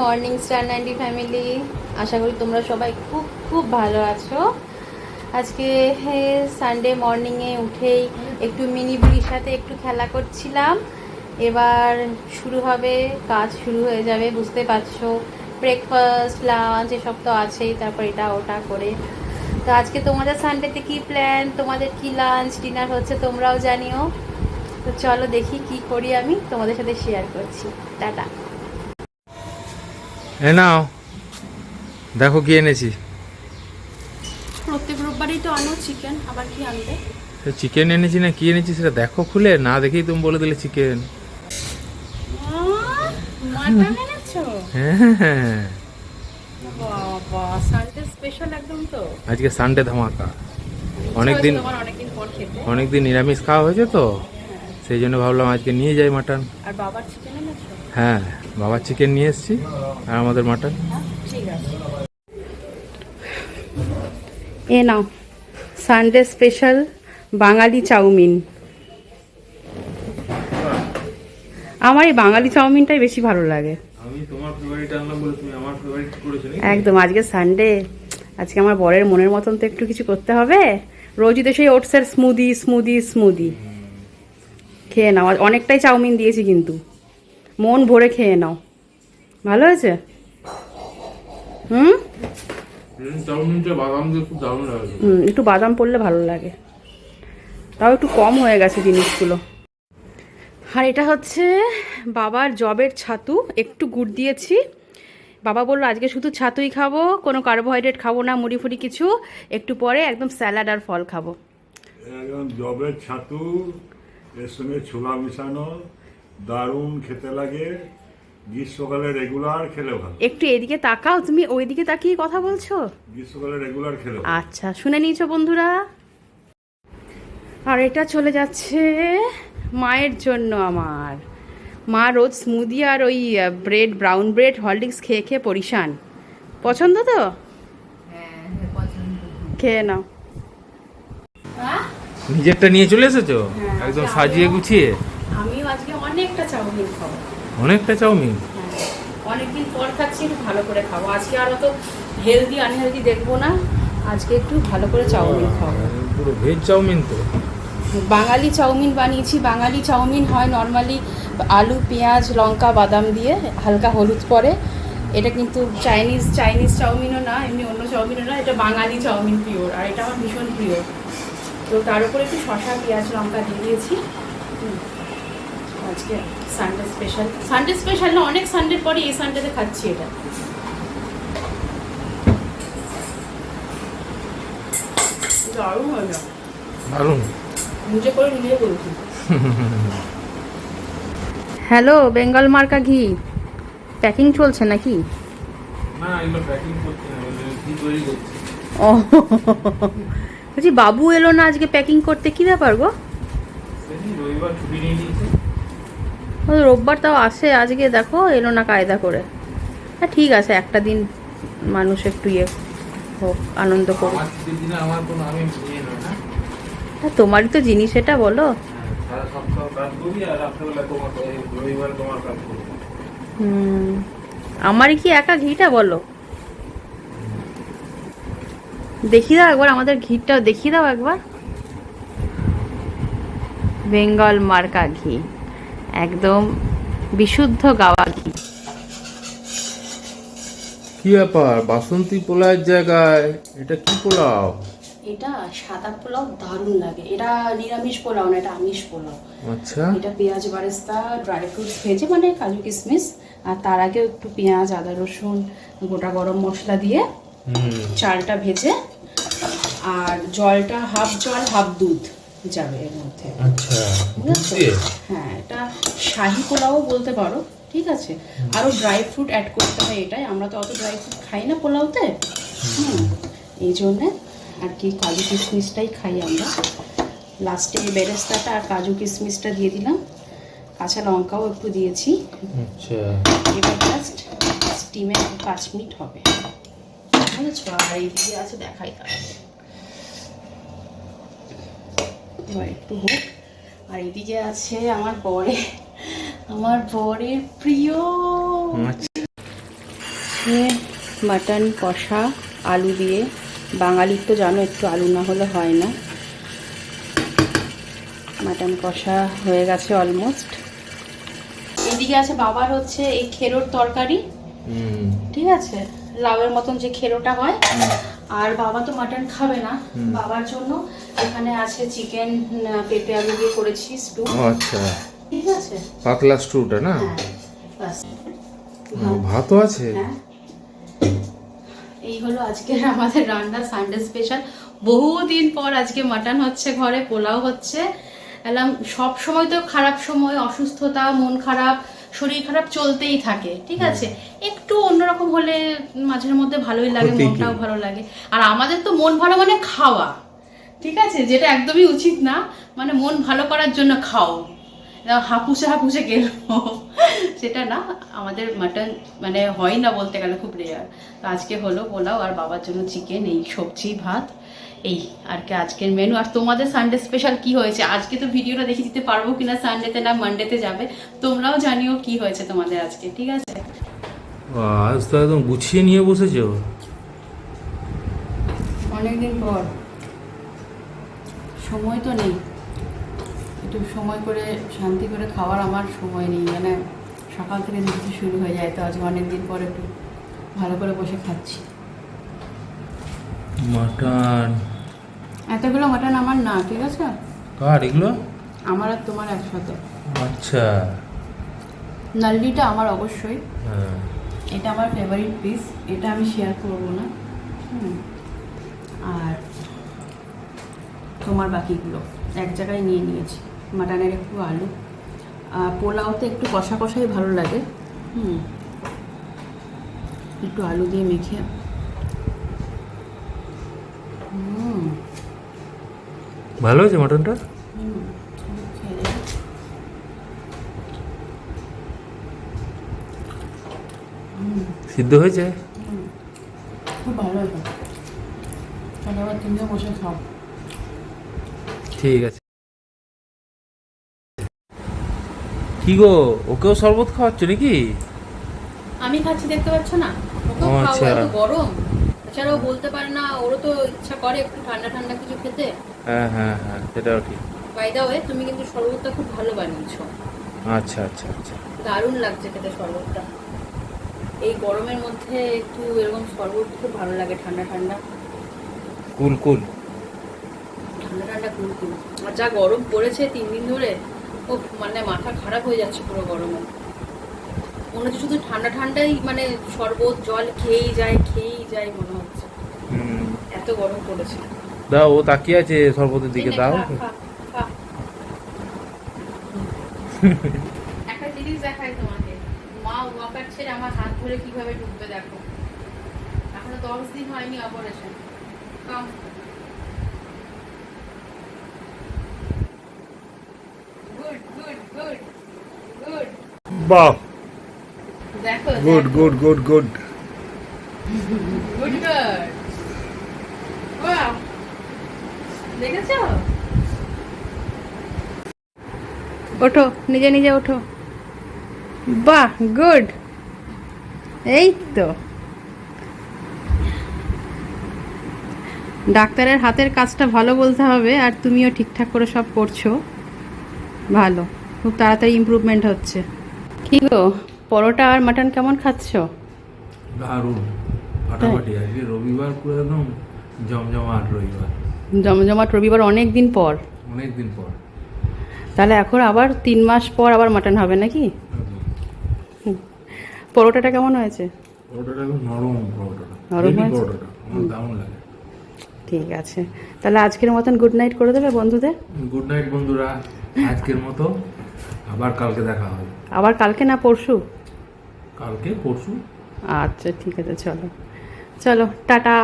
Morning star ninety family. আশা করি তোমরা সবাই খুব খুব ভালো আছো। আজকে সানডে মর্নিংয়ে উঠেই একটু মিনি বুড়ির সাথে একটু খেলা করছিলাম। এবার শুরু হবে, কাজ শুরু হয়ে যাবে, বুঝতে পারছ। ব্রেকফাস্ট লাঞ্চ এসব তো আছেই, তারপর এটা ওটা করে। তো আজকে তোমাদের সানডেতে কি প্ল্যান তোমাদের কি লাঞ্চ ডিনার হচ্ছে তোমরাও জানিও। তো চলো দেখি কি করি আমি, তোমাদের সাথে শেয়ার করছি। টাটা। এ নাও। দেখো কি এনেছি। প্রত্যেক রোববারই তো আনো চিকেন আবার কি আনবে? চিকেন এনেছি না কি এনেছি সেটা দেখো খুলে না দেখেই তুমি বলে দিলে চিকেন হ্যাঁ। আজকে সানডে ধামাকা। অনেকদিন অনেকদিন নিরামিষ খাওয়া হয়েছে তো? সেই জন্য ভাবলাম আজকে নিয়ে যাই মাটন। আর বাবার চিকেন হ্যাঁ বাবা চিকেন নিয়ে এসেছি আর আমাদের মাটন এ নাও সানডে স্পেশাল বাঙালি চাউমিন। আমার এই বাঙালি চাউমিনটাই বেশি ভালো লাগে। আমি তোমার ফেভারিট আনলাম বলে তুমি আমার ফেভারিট করেছ একদম আজকে সানডে আজকে আমার বরের মনের মতন তো একটু কিছু করতে হবে। রোজই তো সেই ওটসের স্মুদি স্মুদি স্মুদি খেয়ে নাও অনেকটাই চাউমিন দিয়েছি কিন্তু। মন ভরে খেয়ে নাও। ভালো হয়েছে? হুম? হুম একটু বাদাম পড়লে ভালো লাগে। তাও একটু কম হয়ে গেছে জিনিসগুলো। আর এটা হচ্ছে বাবার জবের ছাতু একটু গুড় দিয়েছি। বাবা বলল আজকে শুধু ছাতুই খাব কোনো কার্বোহাইড্রেট খাব না মুড়ি ফুড়ি কিছু। একটু পরে একদম স্যালাড আর ফল খাব। জবের ছাতু এর সঙ্গে ছোলা মিশানো দারুণ খেতে লাগে গ্রীষ্মকালে রেগুলার খেলে ভালো। একটু এদিকে তাকাও তুমি ওইদিকে তাকিয়ে কথা বলছো? গ্রীষ্মকালে রেগুলার খেলে আচ্ছা শুনে নিয়েছো বন্ধুরা। আর এটা চলে যাচ্ছে মায়ের জন্য আমার। মা রোজ স্মুদি আর ওই ব্রেড ব্রাউন ব্রেড হরলিক্স খেয়ে খেয়ে পরিশান। পছন্দ তো? খেয়ে নাও। নিজেরটা নিয়ে চলে এসেছ? হ্যাঁ, একদম সাজিয়ে গুছিয়ে? আজকে অনেকটা চাউমিন খাব। অনেকটা চাউমিন? হ্যাঁ অনেকদিন পর খাচ্ছি একটু ভালো করে খাব। আজকে আর অত হেলদি আনহেলদি দেখব না। আজকে একটু ভালো করে চাউমিন খাব। পুরো ভেজ চাউমিন তো। বাঙালি চাউমিন বানিয়েছি। বাঙালি চাউমিন হয় নর্মালি আলু পেঁয়াজ লঙ্কা বাদাম দিয়ে হালকা হলুদ পরে। এটা কিন্তু চাইনিজ চাইনিজ চাউমিনও না এমনি অন্য চাউমিনও না। এটা বাঙালি চাউমিন পিওর আর এটা আমার ভীষণ প্রিয়। তো তার উপরে একটু শশা পেঁয়াজ লঙ্কা দিয়ে দিয়েছি। আজকে সানডে স্পেশাল সানডে স্পেশাল না অনেক সানডের পরে এই সানডেতে খাচ্ছি এটা। দারুণ হয়ে দারুণ। নিজে করে নিজে বলছি। হ্যালো বেঙ্গল মার্কা ঘি। প্যাকিং চলছে নাকি? না এগুলো প্যাকিং করছি না কি তৈরি করছি। ও। বলছি বাবু এলো না আজকে প্যাকিং করতে কি ব্যাপার গো? রবিবার ছুটি নিয়ে নিয়েছে। রোববার তাও আসে আজকে দেখো এলো না কায়দা করে। হ্যাঁ ঠিক আছে একটা দিন মানুষ একটু ইয়ে হোক আনন্দ করুক। আমার আমার হ্যাঁ তোমারই তো জিনিস এটা বলো। হ্যাঁ, হুম আমারই কি একা ঘিটা বলো? দেখিয়ে দাও একবার আমাদের ঘিটা দেখিয়ে দাও একবার। বেঙ্গল মার্কা ঘি। একদম বিশুদ্ধ গাওয়া ঘি কি ব্যাপার? বাসন্তী পোলাওয়ের জায়গায় এটা কি পোলাও? এটা সাদা পোলাও দারুণ লাগে। এটা নিরামিষ পোলাও না এটা আমিষ পোলাও। আচ্ছা। এটা পেঁয়াজ বারেস্তা ড্রাই ফ্রুটস ভেজে মানে কাজু কিশমিশ আর তার আগে একটু পেঁয়াজ আদা রসুন গোটা গরম মশলা দিয়ে চালটা ভেজে আর জলটা হাফ জল হাফ দুধ। যাবে এর মধ্যে। আচ্ছা হ্যাঁ এটা শাহি পোলাও বলতে পারো ঠিক আছে? আরও ড্রাই ফ্রুট অ্যাড করতে হয় এটাই আমরা তো অত ড্রাই ফ্রুট খাই না পোলাওতে। হুম। এই জন্যে আর কি কাজু কিশমিশটাই খাই আমরা। লাস্টে বেরেস্তাটা আর কাজু কিশমিশটা দিয়ে দিলাম। কাঁচা লঙ্কাও একটু দিয়েছি। আচ্ছা। এবার জাস্ট স্টিমে পাঁচ মিনিট হবে। বুঝেছ আর এইদিকে আছে দেখাই তাহলে। এবার একটু হোক। আর এদিকে আছে আমার বরে। আমার বরের প্রিয়। আচ্ছা। মাটন কষা আলু দিয়ে। বাঙালির তো জানো একটু আলু না হলে হয় না। মাটন কষা হয়ে গেছে অলমোস্ট এদিকে আছে বাবার হচ্ছে এই খেরোর তরকারি। ঠিক আছে? লাউয়ের মতন যে খেরোটা হয়। আর বাবা তো মাটন খাবে না। বাবার জন্য এখানে আছে চিকেন পেঁপে আলু দিয়ে করেছি স্টু আচ্ছা। ঠিক আছে? পাতলা স্টুটা না? হ্যাঁ ভাতও আছে? হ্যাঁ। এই হলো আজকের আমাদের রান্না সানডে স্পেশাল বহুদিন পর আজকে মাটন হচ্ছে ঘরে পোলাও হচ্ছে। এলাম সব সময় তো খারাপ সময় অসুস্থতা মন খারাপ শরীর খারাপ চলতেই থাকে ঠিক আছে? একটু অন্যরকম হলে মাঝের মধ্যে ভালোই লাগে মনটাও ভালো লাগে। আর আমাদের তো মন ভালো মানে খাওয়া ঠিক আছে? যেটা একদমই উচিত না মানে মন ভালো করার জন্য খাও। হাপুসে হাপুসে গেল। সেটা না আমাদের মাটন মানে হয় না বলতে গেলে খুব রেয়ার তো আজকে হলো পোলাও আর বাবার জন্য চিকেন এই সবজি ভাত। এই আর কি আজকের মেনু আর তোমাদের সানডে স্পেশাল কি হয়েছে? আজকে তো ভিডিওটা দেখে দিতে পারব কিনা সানডেতে না মানডেতে যাবে। তোমরাও জানিও কি হয়েছে তোমাদের আজকে ঠিক আছে? আজ তো একদম গুছিয়ে নিয়ে বসেছো অনেকদিন পর। সময় তো নেই। একটু সময় করে শান্তি করে খাওয়ার আমার সময় নেই। মানে সকাল থেকে দিতে শুরু হয়ে যায় তো আজকে অনেকদিন পর একটু ভালো করে বসে খাচ্ছি। মাটন। এতগুলো মাটন আমার না ঠিক আছে? কার এগুলো? আমার আর তোমার একসাথে। আচ্ছা। নাল্লিটা আমার অবশ্যই। হ্যাঁ। এটা আমার ফেভারিট পিস এটা আমি শেয়ার করব না। আর তোমার বাকিগুলো এক জায়গায় নিয়ে নিয়েছি। মাটনের একটু আলু। আর পোলাওতে একটু কষা কষাই ভালো লাগে। হুম। একটু আলু দিয়ে মেখে হুম ভালো হয়েছে মাটনটা? সিদ্ধ হয়েছে? ঠিক আছে। কি গো ওকেও শরবত খাওয়াচ্ছ নাকি? আমি খাচ্ছি দেখতে পাচ্ছ না? ওকেও ও, খাওয়া আচ্ছা। গরম। এছাড়াও বলতে পারে না ওরও তো ইচ্ছা করে একটু ঠান্ডা ঠান্ডা কিছু খেতে। হ্যাঁ হ্যাঁ হ্যাঁ সেটাও ঠিক। বাই দা ওয়ে তুমি কিন্তু শরবতটা খুব ভালো বানিয়েছো। আচ্ছা আচ্ছা আচ্ছা। দারুণ লাগছে খেতে শরবতটা। এই গরমের মধ্যে একটু এরকম শরবত খুব ভালো লাগে ঠান্ডা ঠান্ডা। কুল কুল। ঠান্ডা ঠান্ডা কুলকুল আর যা গরম পড়েছে তিন দিন ধরে ও মানে মাথা খারাপ হয়ে যাচ্ছে পুরো গরমে। মনে হচ্ছে শুধু ঠান্ডা ঠান্ডাই মানে শরবত জল খেয়েই যায় খেয়েই যায় মনে হচ্ছে। হুম। এত গরম পড়েছে। দাও ও তাকিয়ে আছে শরবতের দিকে দাও। খা, খা, খা। একটা জিনিস দেখাই তোমাকে। মা ওয়াকার ছেড়ে আমার হাত ধরে কীভাবে ঢুকবে দেখো। এখনও দশ দিন হয়নি operation come good good good good বাহ। দেখো good good good good good good দেখেছ? ওঠো নিজে নিজে ওঠো। বাহ গুড। এই তো। ডাক্তারের হাতের কাজটা ভালো বলতে হবে আর তুমিও ঠিকঠাক করে সব করছ। ভালো খুব তাড়াতাড়ি ইমপ্রুভমেন্ট হচ্ছে। কি গো পরোটা আর মাটন কেমন খাচ্ছো? দারুণ ফাটাফাটি। আজকে রবিবার পুরো একদম জমজমাট রবিবার। জমজমাট রবিবার অনেক দিন পর। অনেক দিন পর। তাহলে এখন আবার তিন মাস পর আবার মাটন হবে নাকি? পরোটাটা কেমন হয়েছে? পরোটাটা নরম পরোটাটা। নরম পরোটাটা দারুণ লাগে। ঠিক আছে। তাহলে আজকের মতন গুড নাইট করে দেবে বন্ধুদের? গুড নাইট বন্ধুরা আজকের মতো। আবার কালকে দেখা হবে। আবার কালকে না পরশু? কালকে পরশু। আচ্ছা ঠিক আছে চলো। চলো টাটা।